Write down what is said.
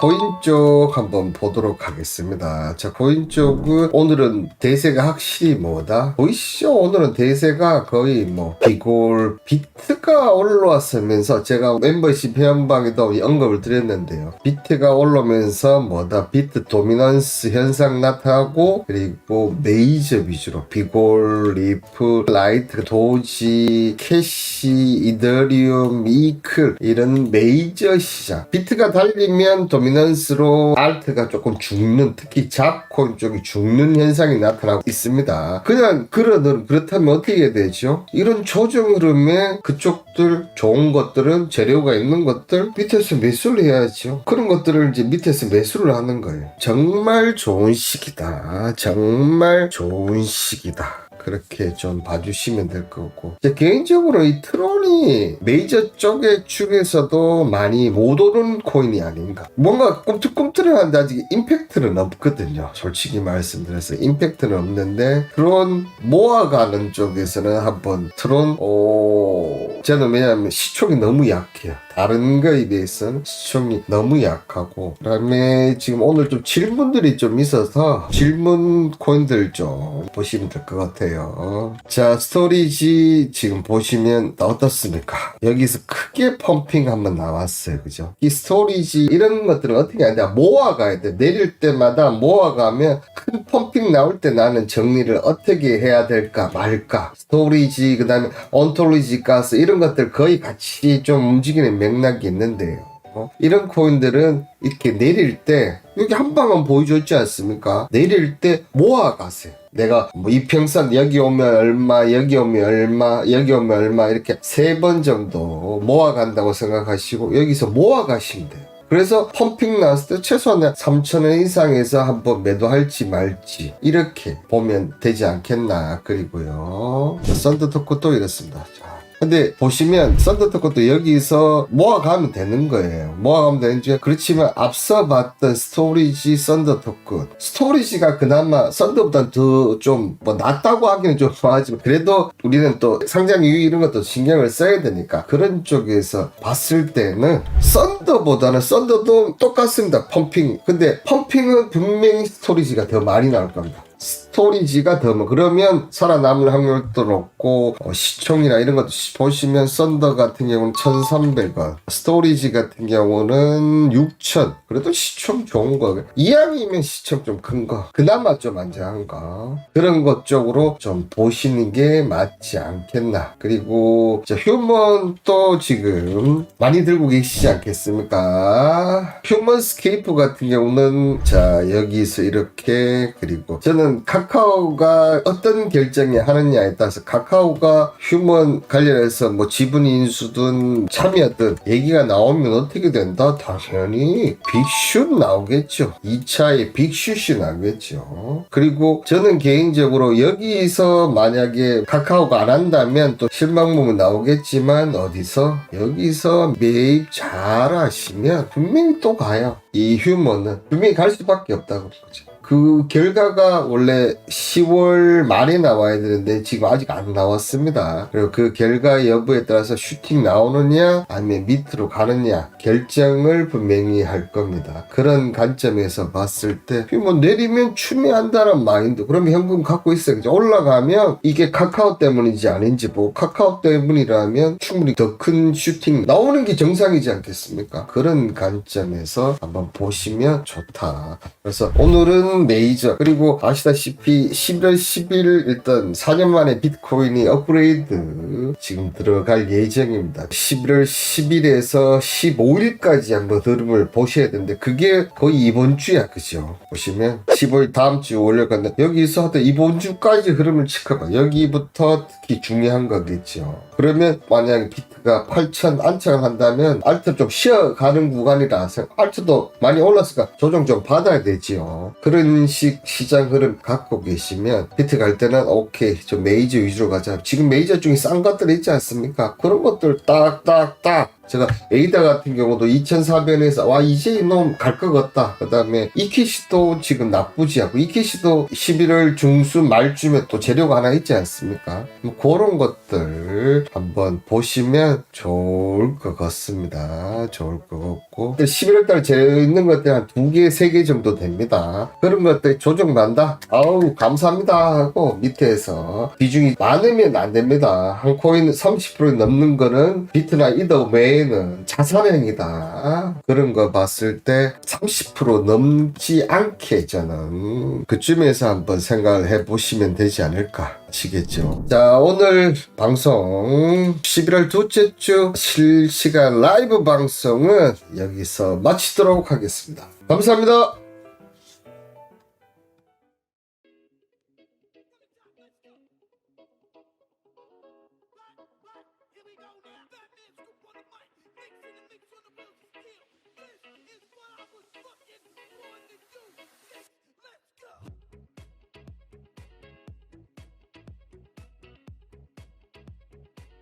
코인 쪽 한번 보도록 하겠습니다. 자, 코인 쪽은 오늘은 대세가 확실히 뭐다? 보이시죠? 오늘은 대세가 거의 뭐 비골 비트가 올라왔으면서 제가 멤버십 회원방에도 언급을 드렸는데요. 비트가 올라오면서 뭐다? 비트 도미넌스 현상 나타나고 그리고 메이저 위주로 비골, 리프, 라이트, 도지, 캐시, 이더리움, 이클 이런 메이저 시장 비트가 달리면 도미 넌스로 알트가 조금 죽는 특히 잡코인 쪽이 죽는 현상이 나타나고 있습니다. 그냥 그러든 그렇다면 어떻게 되죠? 이런 조정 흐름에 그쪽들 좋은 것들은 재료가 있는 것들 밑에서 매수를 해야죠. 그런 것들을 이제 밑에서 매수를 하는 거예요. 정말 좋은 시기다. 정말 좋은 시기다. 그렇게 좀 봐주시면 될 거고. 개인적으로 이 트론이 메이저 쪽의 축에서도 많이 못 오른 코인이 아닌가. 뭔가 꿈틀꿈틀한데 아직 임팩트는 없거든요. 솔직히 말씀드려서 임팩트는 없는데 트론 모아가는 쪽에서는 한번 트론 오 저는 왜냐하면 시총이 너무 약해요. 다른 거에 비해서는 시총이 너무 약하고 그다음에 지금 오늘 좀 질문들이 좀 있어서 질문 코인들 좀 보시면 될 것 같아요. 자 스토리지 지금 보시면 어떻습니까? 여기서 크게 펌핑 한번 나왔어요, 그죠? 이 스토리지 이런 것들은 어떻게 하냐 모아가야 돼. 내릴 때마다 모아가면 큰 펌핑 나올 때 나는 정리를 어떻게 해야 될까 말까. 스토리지 그 다음에 온톨리지 가스 이런 것들 거의 같이 좀 움직이는 맥락이 있는데요. 어? 이런 코인들은 이렇게 내릴 때 여기 한 방은 보여줬지 않습니까? 내릴 때 모아가세요. 내가 뭐 이평선 여기 오면 얼마 여기 오면 얼마 여기 오면 얼마 이렇게 세 번 정도 모아간다고 생각하시고 여기서 모아가시면 돼요. 그래서 펌핑 나왔을 때 최소한 3천원 이상에서 한번 매도할지 말지 이렇게 보면 되지 않겠나 그리고요. 썬더토크 또 이렇습니다. 자, 근데 보시면 썬더토크도 여기서 모아가면 되는 거예요. 모아가면 되는지 그렇지만 앞서 봤던 스토리지 썬더토크. 스토리지가 그나마 썬더보단 더좀 뭐 낫다고 하기는 좀 뭐하지만 그래도 우리는 또 상장 이유 이런 것도 신경을 써야 되니까 그런 쪽에서 봤을 때는 썬더보다는 썬더도 똑같습니다. 펌핑. 근데 펌핑은 분명히 스토리지가 더 많이 나올 겁니다 스토리지가 더뭐 그러면 살아남을 확률도 높고 어, 시총이나 이런 것도 시- 보시면 썬더 같은 경우는 1300원 스토리지 같은 경우는 6000 그래도 시총 좋은 거. 이왕이면 시총 좀 큰 거. 그나마 좀 안전한 거. 그런 것 쪽으로 좀 보시는 게 맞지 않겠나. 그리고 자, 휴먼 또 지금 많이 들고 계시지 않겠습니까? 휴먼 스케이프 같은 경우는 자 여기서 이렇게 그리고 저는 카카오가 어떤 결정이 하느냐에 따라서 카카오가 휴먼 관련해서 뭐 지분 인수든 참여든 얘기가 나오면 어떻게 된다? 당연히 빅슛 나오겠죠. 2차에 빅슛이 나오겠죠. 그리고 저는 개인적으로 여기서 만약에 카카오가 안 한다면 또 실망문은 나오겠지만 어디서 여기서 매입 잘 하시면 분명히 또 가요. 이 휴먼은 분명히 갈 수밖에 없다고 그러죠. 그 결과가 원래 10월 말에 나와야 되는데 지금 아직 안 나왔습니다. 그리고 그 결과 여부에 따라서 슈팅 나오느냐 아니면 밑으로 가느냐 결정을 분명히 할 겁니다. 그런 관점에서 봤을 때 뭐 내리면 추매한다는 마인드 그러면 현금 갖고. 그죠? 올라가면 이게 카카오 때문인지 아닌지 뭐 카카오 때문이라면 충분히 더 큰 슈팅 나오는 게 정상이지 않겠습니까? 그런 관점에서 한번 보시면 좋다. 그래서 오늘은 메이저 그리고 아시다시피 11월 10일 일단 4년 만에 비트코인이 업그레이드 지금 들어갈 예정입니다. 11월 10일에서 15일까지 한번 흐름을 보셔야 되는데 그게 거의 이번 주야 그죠? 보시면 15일 다음 주 월요일 건데 여기서 하여튼 이번 주까지 흐름을 지켜봐 여기부터 특히 중요한 거겠죠. 그러면 만약 비트가 8천 안착을 한다면 알트 좀 쉬어가는 구간이라 알트도 많이 올랐으니까 조정 좀 받아야 되지요. 그런 식 시장 흐름 갖고 계시면 비트 갈 때는 오케이 좀 메이저 위주로 가자. 지금 메이저 중에 싼 것들 있지 않습니까? 그런 것들 딱딱딱 제가 에이다 같은 경우도 2,400원에서 와 이제 이놈 갈 것 같다. 그 다음에 이키시도 지금 나쁘지 않고 이키시도 11월 중순 말쯤에 또 재료가 하나 있지 않습니까? 뭐 그런 것들 한번 보시면 좋을 것 같습니다. 좋을 것 같고 11월 달 재료 있는 것들 한 두 개, 세 개 정도 됩니다. 그런 것들 조정 난다. 아우 감사합니다 하고 밑에서 비중이 많으면 안 됩니다. 한 코인 30% 넘는 거는 비트나 이더 외에 는 자산행이다. 그런 거 봤을 때 30% 넘지 않게 저는 그쯤에서 한번 생각을 해보시면 되지 않을까 아시겠죠? 자 오늘 방송 11월 둘째 주 실시간 라이브 방송은 여기서 마치도록 하겠습니다. 감사합니다.